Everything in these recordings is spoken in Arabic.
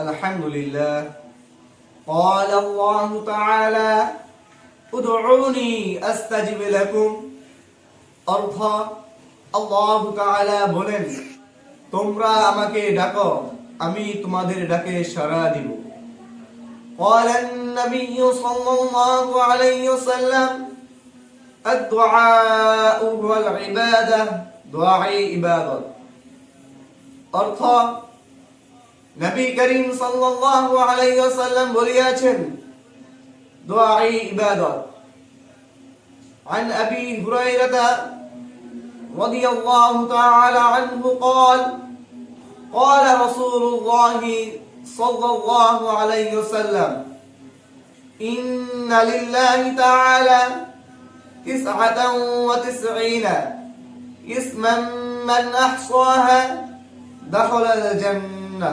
الحمد لله قال الله تعالى ادعوني استجب لكم অর্থ আল্লাহ তাআলা বলেন তোমরা আমাকে ডাকো আমি তোমাদের ডাকে সাড়া দিব قال النبي صلى الله عليه وسلم الدعاء هو العبادة دعاء ইবাদত অর্থ নবী করিম সাল্লাল্লাহু আলাইহি ওয়াসাল্লাম বলিয়াছেন দোয়াই ইবাদত عن أبي هريرة رضي الله تعالى عنه قال قال رسول الله صلى الله عليه وسلم إن لله تعالى تسعة وتسعين اسما من أحصاها دخل الجنة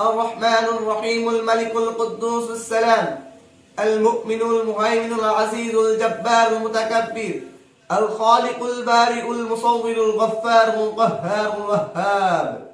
الرحمن الرحيم الملك القدوس السلام المؤمن المهيمن العزيز الجبار المتكبر الخالق البارئ المصور الغفار القهار الوهاب.